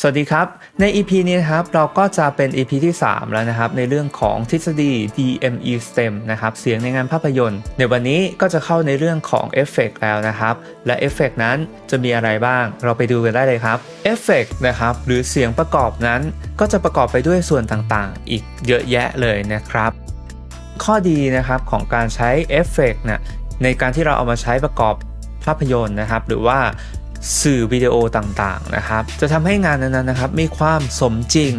สวัสดีครับ ใน EP นี้นะครับเราก็จะเป็น EP ที่ 3 แล้วนะครับ ในเรื่องของทฤษฎี DME STEM นะครับเสียงในงานภาพยนตร์ในวันนี้ก็จะเข้าในเรื่องของเอฟเฟกต์แล้วนะครับ และเอฟเฟกต์นั้นจะมีอะไรบ้าง เราไปดูกันได้เลยครับเอฟเฟกต์นะครับหรือเสียงประกอบนั้นก็จะประกอบไปด้วยส่วนต่างๆ อีกเยอะแยะเลยนะครับ ข้อดีนะครับของการใช้เอฟเฟกต์เนี่ยในการที่เราเอามาใช้ประกอบภาพยนตร์นะครับ หรือว่า สื่อวิดีโอต่างๆนะครับ จะทำให้งานนั้นๆนะครับ มีความสมจริง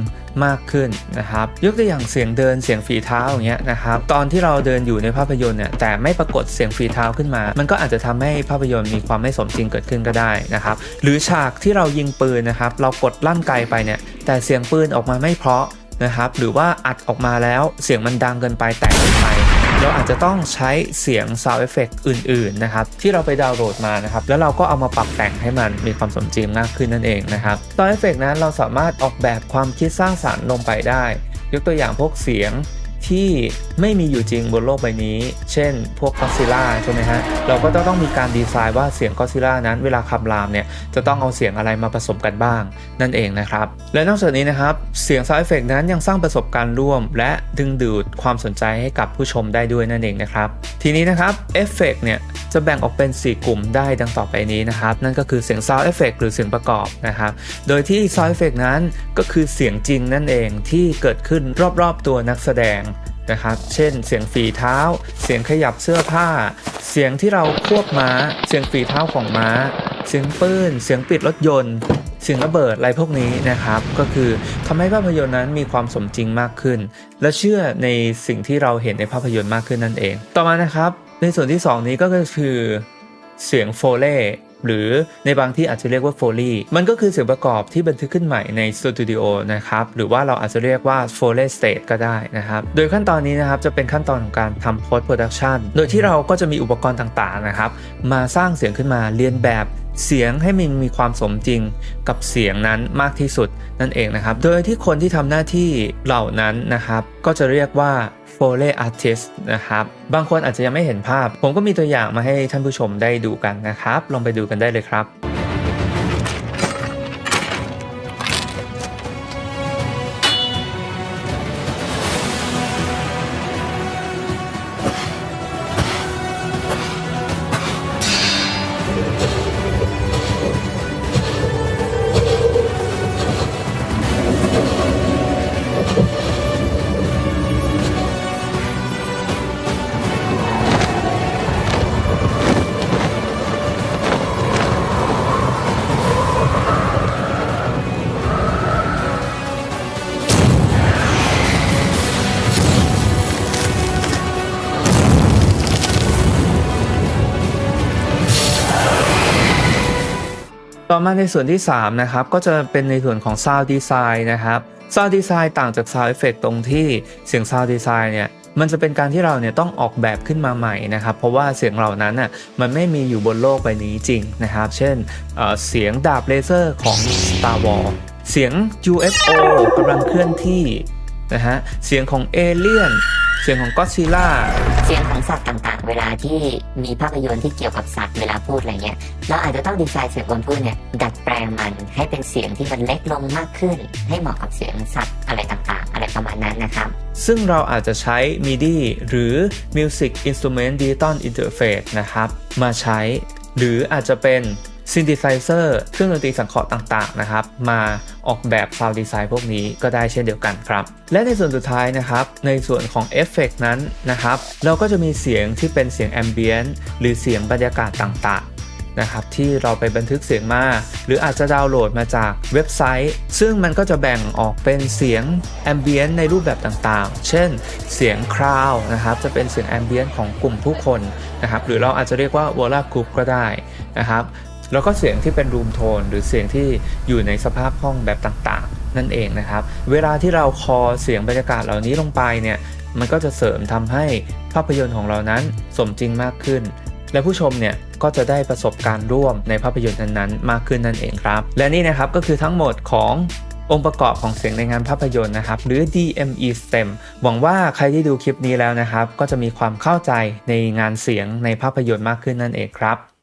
มากขึ้นนะครับ ยกตัวอย่างเสียงเดินเสียงฝีเท้าอย่างเงี้ยนะครับ ตอนที่เราเดินอยู่ในภาพยนตร์เนี่ยแต่ไม่ปรากฏเสียงฝีเท้าขึ้นมา มันก็อาจจะทำให้ภาพยนตร์มีความไม่สมจริงเกิดขึ้นก็ได้นะครับ หรือฉากที่เรายิงปืนนะครับ เรากดลั่นไกลไปเนี่ยแต่เสียงปืนออกมาไม่เพราะนะครับ หรือว่าอัดออกมาแล้วเสียงมันดังเกินไปแตกเกินไป เราอาจจะต้องใช้เสียง sound effect อื่น ๆ นะครับ ที่เราไปดาวน์โหลดมานะครับ แล้วเราก็เอามาปรับแต่งให้มันมีความสมจริงมากขึ้นนั่นเองนะครับ sound effect นั้นเราสามารถออกแบบความคิดสร้างสรรค์ลงไปได้ ยกตัวอย่างพวกเสียง ที่ไม่มีอยู่จริงบนโลกใบนี้ เช่น พวกก็ซิล่าใช่ไหมฮะ เราก็จะต้องมีการดีไซน์ว่าเสียงก็ซิล่านั้นเวลาคำรามเนี่ยจะต้องเอาเสียงอะไรมาผสมกันบ้าง นั่นเองนะครับ และนอกจากนี้นะครับ เสียงซาวด์เอฟเฟกนั้นยังสร้างประสบการณ์ร่วม และดึงดูดความสนใจให้กับผู้ชมได้ด้วยนั่นเองนะครับ ทีนี้นะครับเอฟเฟกเนี่ยจะแบ่งออกเป็น 4 กลุ่มได้ดังต่อไปนี้นะครับ นั่นก็คือเสียง sound effect หรือเสียงประกอบนะครับ โดยที่ sound effect นั้นก็คือเสียงจริงนั่นเองที่เกิดขึ้นรอบๆตัวนักแสดงนะครับ เช่น เสียงฝีเท้า เสียงขยับเสื้อผ้า เสียงที่เราควบม้า เสียงฝีเท้าของม้า เสียงปืน เสียงปิดรถยนต์ เสียงระเบิดอะไรพวกนี้นะครับ ก็คือทำให้ภาพยนตร์นั้นมีความสมจริงมากขึ้น และเชื่อในสิ่งที่เราเห็นในภาพยนตร์มากขึ้นนั่นเอง ต่อมานะครับในส่วนที่ 2 นี้ก็คือเสียงโฟเล่หรือในบางที่อาจจะเรียกว่าโฟลีมันก็คือเสียงประกอบที่บันทึกขึ้นใหม่ในสตูดิโอนะครับ หรือว่าเราอาจจะเรียกว่าโฟเลสเต e ก็ได้นะครับ โดยขั้นตอนนี้นะครับจะเป็นขั้นตอนของการทำ post production โดยที่เราก็จะมีอุปกรณ์ต่างๆนะครับ มาสร้างเสียงขึ้นมาเรียนแบบ เสียงให้มันมีความสมจริงกับเสียงนั้นมากที่สุดนั่นเองนะครับ โดยที่คนที่ทำหน้าที่เหล่านั้นนะครับ ก็จะเรียกว่า Foley artist นะครับ บางคนอาจจะยังไม่เห็นภาพ ผมก็มีตัวอย่างมาให้ท่านผู้ชมได้ดูกันนะครับ ลองไปดูกันได้เลยครับ ต่อมาในส่วนที่ 3 นะครับ ก็จะเป็นในส่วนของ Sound Design นะครับ Sound Design ต่างจาก Sound Effect ตรงที่เสียง Sound Design เนี่ยมันจะเป็นการที่เราเนี่ยต้องออกแบบขึ้นมาใหม่นะครับ เพราะว่าเสียงเหล่านั้นน่ะมันไม่มีอยู่บนโลกใบนี้จริงนะครับ เช่นเเสียงดาบเลเซอร์ของ Star Wars เสียง UFO กำลังเคลื่อนที่นะฮะเสียงของเอเลี่ยน เสียงของก็ซิล่าเสียงของสัตว์ต่างๆ เวลาที่มีภาพยนตร์ที่เกี่ยวกับสัตว์เวลาพูดอะไรเงี้ยเราอาจจะต้องดีไซน์เสียงคนพูดเนี่ยดัดแปลงมันให้เป็นเสียงที่มันเล็กลงมากขึ้น ให้เหมาะกับเสียงสัตว์อะไรต่างๆ อะไรประมาณนั้นนะครับ ซึ่งเราอาจจะใช้ MIDI หรือ Music Instrument Digital Interface นะครับ มาใช้ หรืออาจจะเป็น Synthesizer เครื่องดนตรีสังเคราะห์ต่างๆนะครับ มาออกแบบ Sound Design พวกนี้ก็ได้เช่นเดียวกันครับ และในส่วนสุดท้ายนะครับ ในส่วนของเอฟเฟกนั้นนะครับ เราก็จะมีเสียงที่เป็นเสียง Ambient หรือเสียงบรรยากาศต่างๆนะครับที่เราไปบันทึกเสียงมา หรืออาจจะดาวน์โหลดมาจากเว็บไซต์ ซึ่งมันก็จะแบ่งออกเป็นเสียงแอมเบียนในรูปแบบต่างๆ เช่น เสียงคราวนะครับจะเป็นเสียงแอมเบียนของกลุ่มผู้คนนะครับหรือเราอาจจะเรียกว่าวอล a กรุ๊ปก็ได้นะครับ แล้วก็เสียงที่เป็นรูมโทนหรือเสียงที่อยู่ในสภาพห้องแบบต่างๆ นั่นเองนะครับ เวลาที่เราคอเสียงบรรยากาศเหล่านี้ลงไปเนี่ยมันก็จะเสริมทำให้ภาพยนตร์ของเรานั้นสมจริงมากขึ้น และผู้ชมเนี่ยก็จะได้ประสบการณ์ร่วมในภาพยนตร์นั้นๆ มากขึ้นนั่นเองครับ และนี่นะครับก็คือทั้งหมดขององค์ประกอบของเสียงในงานภาพยนตร์นะครับ หรือ DME STEM หวังว่าใครที่ดูคลิปนี้แล้วนะครับ ก็จะมีความเข้าใจในงานเสียงในภาพยนตร์มากขึ้นนั่นเองครับ